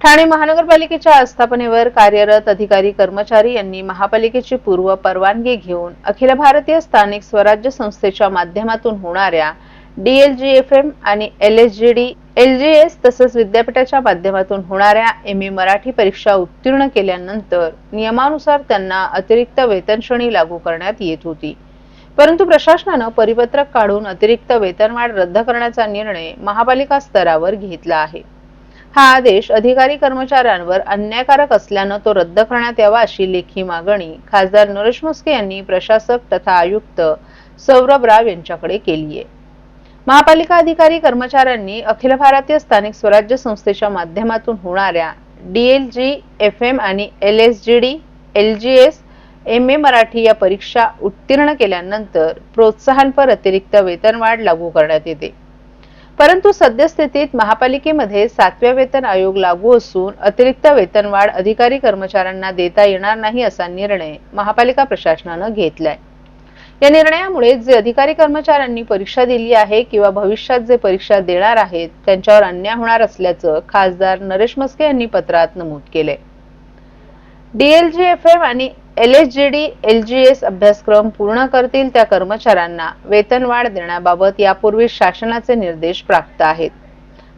ठाणे महानगरपालिकेच्या आस्थापनेवर कार्यरत अधिकारी कर्मचारी यांनी महापालिकेची पूर्व परवानगी घेऊन अखिल भारतीय स्थानिक स्वराज्य संस्थेच्या माध्यमातून होणाऱ्या डीएलजीएफएम आणि एलएसजीडी एलजीएस तसंच विद्यापीठाच्या माध्यमातून होणाऱ्या एम ए मराठी परीक्षा उत्तीर्ण केल्यानंतर नियमानुसार त्यांना अतिरिक्त वेतनश्रेणी लागू करण्यात येत होती. परंतु प्रशासनानं परिपत्रक काढून अतिरिक्त वेतनवाढ रद्द करण्याचा निर्णय महापालिका स्तरावर घेतला आहे. हा आदेश अधिकारी कर्मचाऱ्यांवर अन्यायकारक असल्यानं तो रद्द करण्यात यावा अशी लेखी मागणी खासदार नरेश मुस्के यांनी प्रशासक तथा आयुक्त सौरभ राव यांच्याकडे केली आहे. महापालिका अधिकारी कर्मचाऱ्यांनी अखिल भारतीय स्थानिक स्वराज्य संस्थेच्या माध्यमातून होणाऱ्या डीएलजी एफ एम आणि L S G D L G S M A Marathi या परीक्षा उत्तीर्ण केल्यानंतर प्रोत्साहनपर अतिरिक्त वेतनवाढ लागू करण्यात येते. परंतु सद्यस्थितीत महापालिकेमध्ये सातव्या वेतन आयोग लागू असून अतिरिक्त वेतनवाढ अधिकारी कर्मचाऱ्यांना देता येणार नाही असा निर्णय महापालिका प्रशासनानं घेतलाय. या निर्णयामुळे जे अधिकारी कर्मचाऱ्यांनी परीक्षा दिली आहे किंवा भविष्यात जे परीक्षा देणार आहेत त्यांच्यावर अन्याय होणार असल्याचं खासदार नरेश मस्के यांनी पत्रात नमूद केले डीएलजीएफएम आणि L H G D L G S अभ्यासक्रम पूर्ण करतील त्या कर्मचाऱ्यांना वेतनवाढ देण्याबाबत यापूर्वी शासनाचे निर्देश प्राप्त आहेत.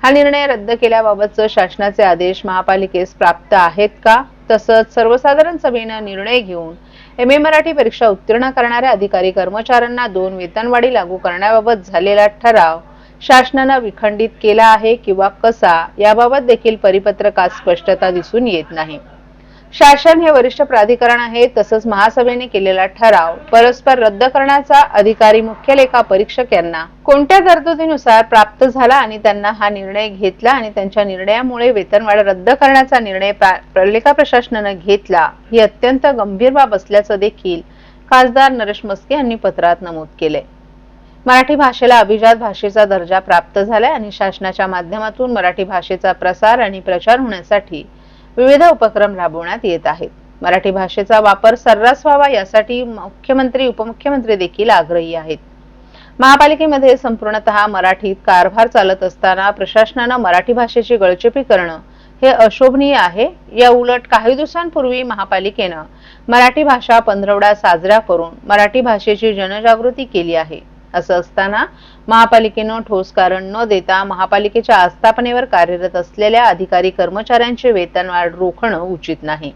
हा निर्णय रद्द केल्याबाबतचं शासनाचे आदेश महापालिकेस प्राप्त आहेत का? तसंच सर्वसाधारण सभेनं निर्णय घेऊन एम ए मराठी परीक्षा उत्तीर्ण करणाऱ्या अधिकारी कर्मचाऱ्यांना दोन वेतनवाढी लागू करण्याबाबत झालेला ठराव शासनानं विखंडित केला आहे किंवा कसा? याबाबत देखील परिपत्रकात स्पष्टता दिसून येत नाही. शासन हे वरिष्ठ प्राधिकरण आहे तसंच महासभेने केलेला ठराव परस्पर रद्द करण्याचा अधिकारी मुख्य लेखा परीक्षक यांना कोणत्या तरतुदीनुसार प्राप्त झाला आणि त्यांना हा निर्णय घेतला आणि त्यांच्या निर्णयामुळे वेतनवाढ रद्द करण्याचा निर्णय प्रा- प्रशासनानं घेतला ही अत्यंत गंभीर बाब असल्याचं देखील खासदार नरेश मस्के यांनी पत्रात नमूद केले मराठी भाषेला अभिजात भाषेचा दर्जा प्राप्त झालाय आणि शासनाच्या माध्यमातून मराठी भाषेचा प्रसार आणि प्रचार होण्यासाठी विविध उपक्रम राबवण्यात येत आहेत. मराठी भाषेचा वापर सर्रास व्हावा यासाठी मुख्यमंत्री उपमुख्यमंत्री देखील आग्रही आहेत. महापालिकेमध्ये संपूर्णतः मराठीत कारभार चालत असताना प्रशासनानं मराठी भाषेची गळचेपी करणं हे अशोभनीय आहे. या उलट काही दिवसांपूर्वी महापालिकेनं मराठी भाषा पंधरवडा साजरा करून मराठी भाषेची जनजागृती केली आहे. असं असताना महापालिकेनं ठोस कारण न देता महापालिकेच्या आस्थापनेवर कार्यरत असलेल्या अधिकारी कर्मचाऱ्यांचे वेतनवाढ रोखणं उचित नाही.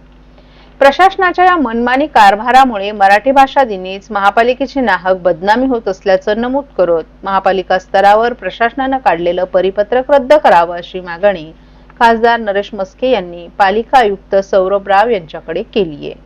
प्रशासनाच्या या मनमानी कारभारामुळे मराठी भाषा दिनीच महापालिकेची नाहक बदनामी होत असल्याचं नमूद करत महापालिका स्तरावर प्रशासनानं काढलेलं परिपत्रक रद्द करावं अशी मागणी खासदार नरेश मस्के यांनी पालिका आयुक्त सौरभ राव यांच्याकडे केली आहे